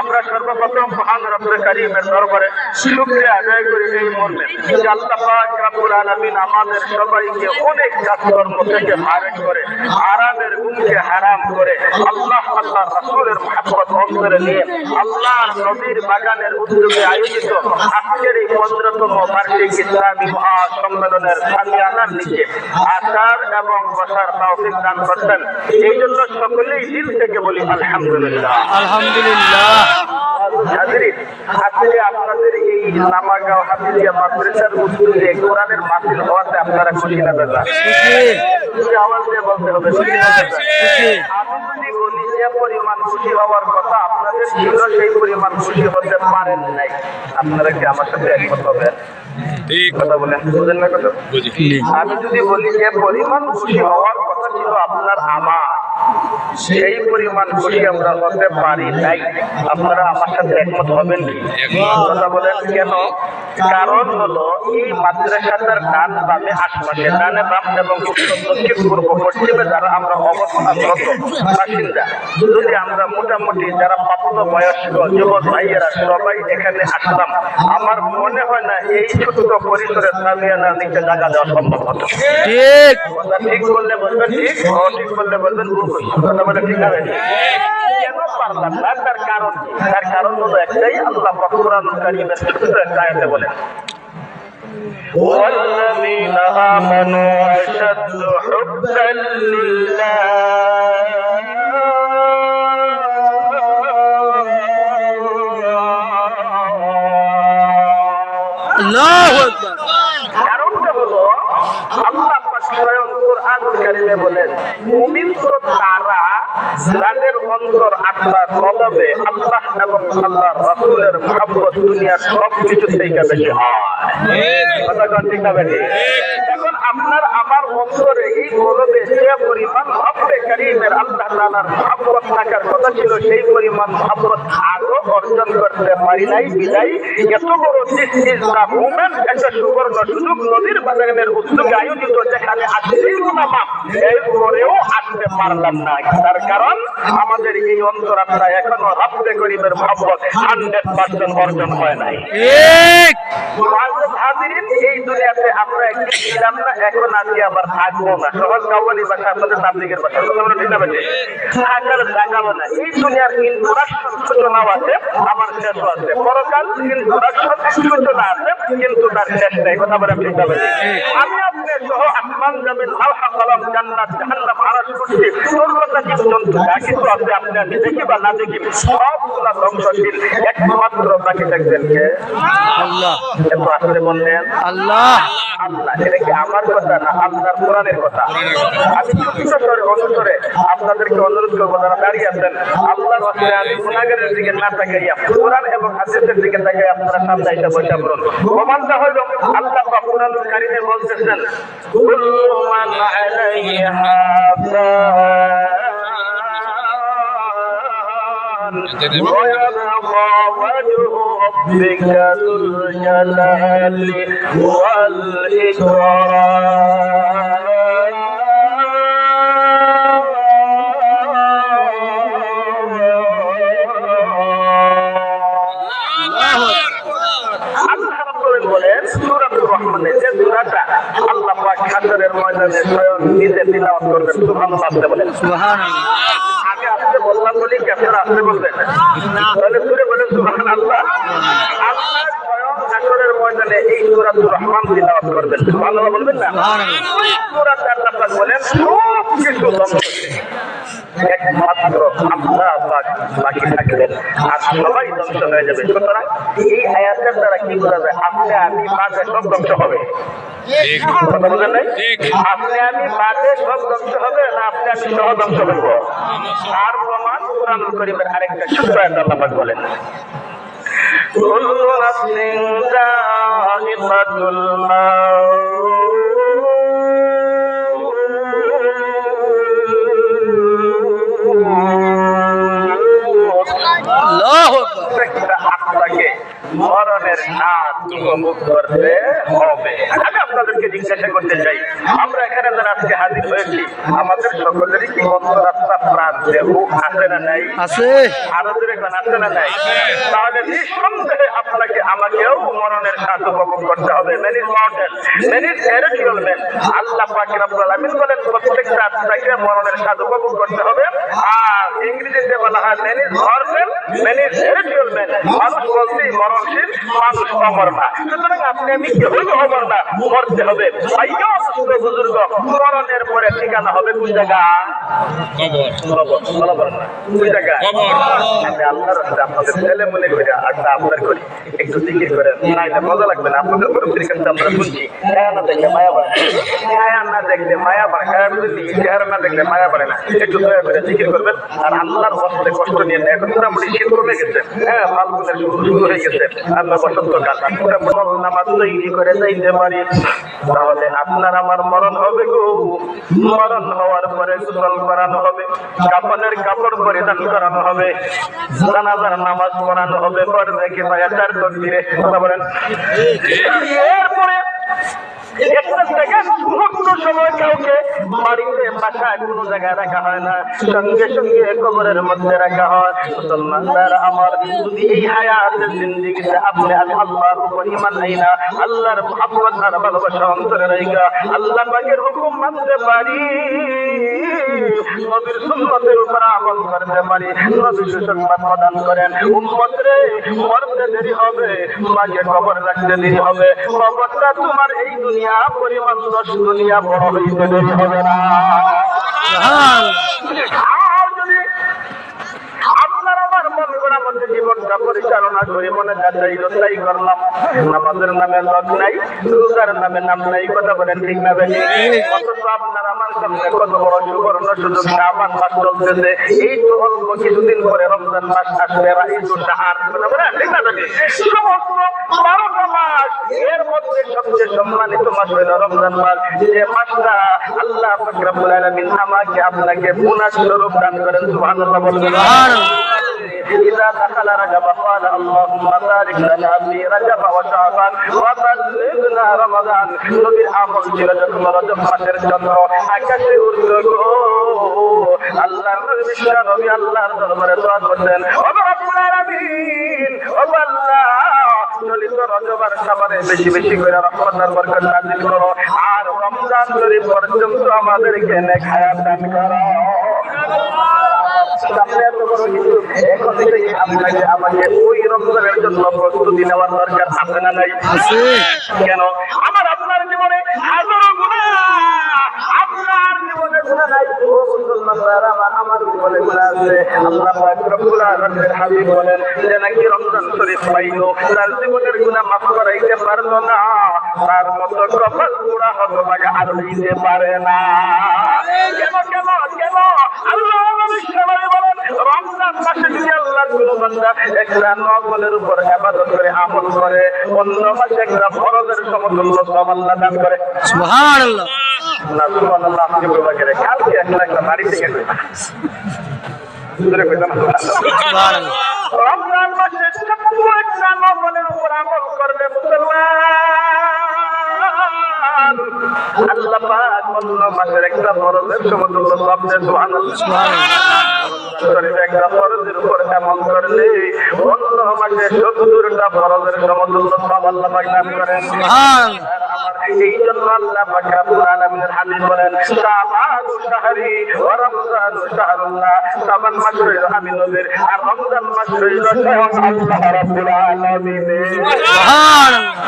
আমরা সর্বপ্রথম মহান রব্বে দরবারে আদায় করি এই মর্মে আমাদের সবাইকে অনেক কাজকর্ম থেকে করে আরামের গুণকে হারাম করে, আল্লাহ আল্লাহ রাসূলের অন্তরে নিয়ে আল্লাহর নবীর বাগানের উদ্যোগে আয়োজিত আজকের এই পনেরোতম বার্ষিক ইসলামী মহাসম্মেলনের নিচে আসার এবং বসার এই জন্য সকলেই দিল থেকে বলি, আলহামদুলিল্লাহ। আলহামদুলিল্লাহ। আপনাদের এই নামাগাঁও হাফিজিয়া মাদ্রাসার উদ্যোগে কোরআনের মাহফিল হওয়াতে আপনারা খুশি না দাদা? খুশি। আওয়াজ দিয়ে বলতে হবে খুশি না দাদা? আমি যদি বলি যে পরিমাণ খুশি হওয়ার কথা আপনাদের ছিল সেই পরিমাণ খুশি হতে পারেন নাই। আপনারা কি আমার সাথে একমত হবেন? কথা বলেন বুঝেন না কথা? আমি যদি বলি যে পরিমাণ খুশি হওয়ার কথা ছিল আপনার আমার। সেই পরিমাণ খুশি আমরা হতে পারি নাই। আপনারা আমার সাথে একমত হবেন কি? কথা বলেন কেন? কারণ হলো এই মাদ্রাসাটার ডান বামে আশপাশে ডানে বাম এবং দক্ষিণ পূর্ব পশ্চিমে যারা আমরা অবস্থানরত বাসিন্দা যদি আমরা মোটামুটি যারা প্রাপ্ত বয়স্ক যুবক ভাইয়েরা সবাই এখানে আসলাম আমার মনে হয় না এই ছোট্ট পরিসরে সামিয়ানা নিচে জায়গা দেওয়া সম্ভব হতো। ঠিক। ঠিক বললে বলবেন ঠিক ঠিক বললে বলবেন কথা বলে ঠিক হবে কেন পারলাম না তার কারণ কি? তার কারণ হলো একটাই আল্লাহ কোরআন কারিমের ছোট্ট একটা আয়াতে বলেন والذين آمنوا أشد حبا لله আল্লাহু আকবার কারণটা হলো আল্লাহ পাক স্বয়ং কোরআনুল কারীমে বলেন মুমিন তো তারা যাদের অন্তর আত্মার কলবে আল্লাহ এবং আল্লাহ রসুলের মহাব্বত দুনিয়ার সব কিছু থেকে বেশি হয়। কথা ঠিক না বেশি আপনার আমার অন্তরে এই কলবে যে পরিমাণ রব্বে কারীমের আল্লাহ তাআলার মহব্বত থাকার কথা ছিল সেই পরিমাণ মহব্বত আরও অর্জন করতে পারি নাই। বিদায়। এত বড় মুভমেন্ট একটা সুবর্ণ সুযোগ নদীর বাজারের উদ্যোগে আয়োজিত যেখানে আসলেই মুনাফা এর পরেও আসতে পারলাম না। তার কারণ আমাদের এই অন্তরাত্মা এখনও রব্বে করিমের মহব্বত হান্ড্রেড পার্সেন্ট অর্জন হয় নাই। হাজিরিন, এই দুনিয়াতে আমরা একদিন ছিলাম না এখন আছি আবার থাকব না। সহজ কাউয়ালি ভাষা আপনাদের তাবলিগের ভাষা বলে ঠিক বেশি? থাকার জায়গাও না এই দুনিয়ার ইন্ট্রোডাকশন সূচনাও আছে আবার শেষও আছে। পরকাল ইন্ট্রোডাকশন সূচনা আছে কিন্তু তার শেষ নেই। কথা বলে আমি আপনি সহ আসমান জমিন আল্লাহ কালাম জান্নাত জাহান্নাম আরশ কুরসি সর্বদা জীবজন্তু যা কিছু আছে আপনি দেখি বা না দেখি সবগুলা ধ্বংসশীল একমাত্র বাকি থাকবেন কে? আল্লাহ। এত আসলে আল্লাহ। আল্লাহ এটা কি আমার কথা না আপনার কোরআনের কথা? আচ্ছা, আমি করে আপনাদেরকে অনুরোধ করব যারা দাঁড়িয়ে আছেন আল্লাহর হস্তে আমি না তাকাইয়া কোরআন এবং হাসিদের দিকে তাকাই আপনারা সামনে এটা বৈঠা করুন। আল্লাহ বা কোরআন وجه ربك ذو الجلال والإكرام আল্লাহ রাব্বুল বলেন সূরাতুর রহমানে যে সূরাটা আল্লাহ পাক হাসরের ময়দানে স্বয়ং নিজে তিলাওয়াত করবেন সুবহানাল্লাহ আপনি বলেন সুবহানাল্লাহ আগে আপনি বললাম বলি কি আপনারা আপনি বলবেন? তাহলে সুরে বলেন সুবহানাল্লাহ। আল্লাহ স্বয়ং হাসরের ময়দানে এই সূরাতুর রহমান তিলাওয়াত করবেন। সুবহানাল্লাহ বলবেন না? সূরাতে আল্লাহ বলেন সব কিছু একমাত্র আল্লাহ পাক বাকি থাকবেন আর সবাই ধ্বংস হয়ে যাবে সুতরাং এই আয়াতের দ্বারা কি বোঝা যায় আপনি আমি বাদে সব ধ্বংস হবে কথা বলেন নাই আপনি আমি বাদে সব ধ্বংস হবে না আপনি আমি সহ ধ্বংস হইব আর প্রমাণ কোরআনুল করিমের আরেকটা ছোট্ট আয়াত আল্লাহ পাক বলেন كل نفس ذائقة الموت মরণের স্বাদ উপভোগ করতে হবে। আমি আপনাদেরকে জিজ্ঞাসা করতে চাই আমরা এখানে যারা আজকে হাজির হয়েছি আমাদের সকলেরই কি অন্তরাত্মা প্রাণ দেহ আছে না নাই? আছে। আরও দূরে কোন আছে না নাই? তাহলে নিঃসন্দেহে আপনাকে আমাকেও মরণের স্বাদ উপভোগ করতে হবে। Man is mountain man is spiritual man Allah পাক রব্বুল আলামিন বলেন প্রত্যেকটা আত্মাকে মরণের স্বাদ উপভোগ করতে হবে। আর ইংরেজিতে বলা হয় man is mortal man is spiritual man মানুষ বলতেই মরণশীল মানুষ অমর না। সুতরাং আপনি আমি কেউই অমর না মরতে হবে। বুজুর্গ মরণের পরে ঠিকানা হবে কোন জায়গা? বলব, বলো বলো না। কোন জায়গা? আমি আল্লাহর আপনাদের ছেলে মনে করি আড্ডা আপনার করি। একটু জিকির করেন। না এটা মজা লাগবে না আপনাদের মুরব্বীর কাছে আমরা শুনছি ছায়া না দেখলে মায়া বাড়ে ছায়া না দেখলে মায়া বাড়ে ছায়া চেহারা না দেখলে মায়া বাড়ে না। একটু দয়া করে জিকির করবেন। আর আল্লাহর বসতে কষ্ট নিয়ে। এখন মোটামুটি শীত কমে গেছে। হ্যাঁ ফাল্গুনের শুরু শুরু হয়ে গেছে। নামাজ তৈরি করে যাইতে পারি তাহলে আপনার আমার মরণ হবে গো। মরণ হওয়ার পরে গোসল করানো হবে। কাপড়ের কাপড় পরিধান করানো হবে। জানাজার নামাজ পড়ানো হবে। পর দেখে ভাইয়া চার তকদিরে কথা বলেন। এরপরে কাউকে বাড়িতে কোনো জায়গায় রাখা হয় না। কবরের মধ্যে রাখা হয়। উপর হুকুম মানতে পারি। নবীর উপর আমল করতে পারি। সুসংবাদ প্রদান করেন। দেরি হবে মাঝে কবর রাখতে দেরি হবে। কবরটা তোমার এই দুনিয়া পরিমাণ দশ দুনিয়া বড় হইতে দেরি হবে না। জীবনটা পরিচালনা করে, মনে করলাম। নামে লগ নাই, রোজার নামে নাম নাই, কথা বলেন ঠিক না বেশি আপনার আমার সামনে কত বড় সুবর্ণ সুযোগ আমার মাস চলতেছে। এই তো অল্প কিছুদিন পরে রমজান মাস আসবে ঠিক না মাস রমজান যে আল্লাহ আমাকে আপনাকে পুনা স্বরূপ দান করেন, সুবহানাল্লাহ বলবেন। إذا دخل رجب قال اللهم بارك لنا في رجب وشعبان وبلغنا رمضان নবীর আমল ছিল যখন রজব মাসের চন্দ্র আকাশে উঠল গো আল্লাহর নবী বিশ্ব নবী আল্লাহর দরবারে দোয়া করতেন ও রব্বুল আলামিন ও আল্লাহ চলিত রজব আর সাবারে বেশি বেশি করে রহমতের বরকত নাজিল করো আর রমজান শরীফ পর্যন্ত আমাদেরকে নেক হায়াত দান করো আমার আপনার জীবনে হাজারো গুণা নাই। ও মুসলমান ভাইরা আমার আমার জীবনে গুণা আছে? আল্লাহ পাক রব্বুল আলামিনের হাবিব বলেন যে নাকি রমজান শরীফ পাইলো, তার জীবনের গুণা মাফ করাইতে পারল না। তার মতো কপাল গুণা হতো তাকে আর পারে সমতুল্য সব আল্লাহ দান করে না সুবহানাল্লাহ আপনি বলবা করে কালকে একটা একটা বাড়ি থেকে কইবা দূরে কইতাম সুবহানাল্লাহ রমজান মাসে ছোট্ট একটা নকলের উপর আমল করবে অন্য সব মাসে সত্তরটা ফরজের সমতুল্য সব আল্লাহ করেন। এই জন্য আল্লাহ পাক রব্বুল আলামিনের হাদিস বলেন শাবান শাহরি ওয়া রমজান শাহরুল্লাহ শাবান মাস হইল আমি নবীর আর রমজান মাস হইল স্বয়ং আল্লাহ রব্বুল আলামিনের সুবহানাল্লাহ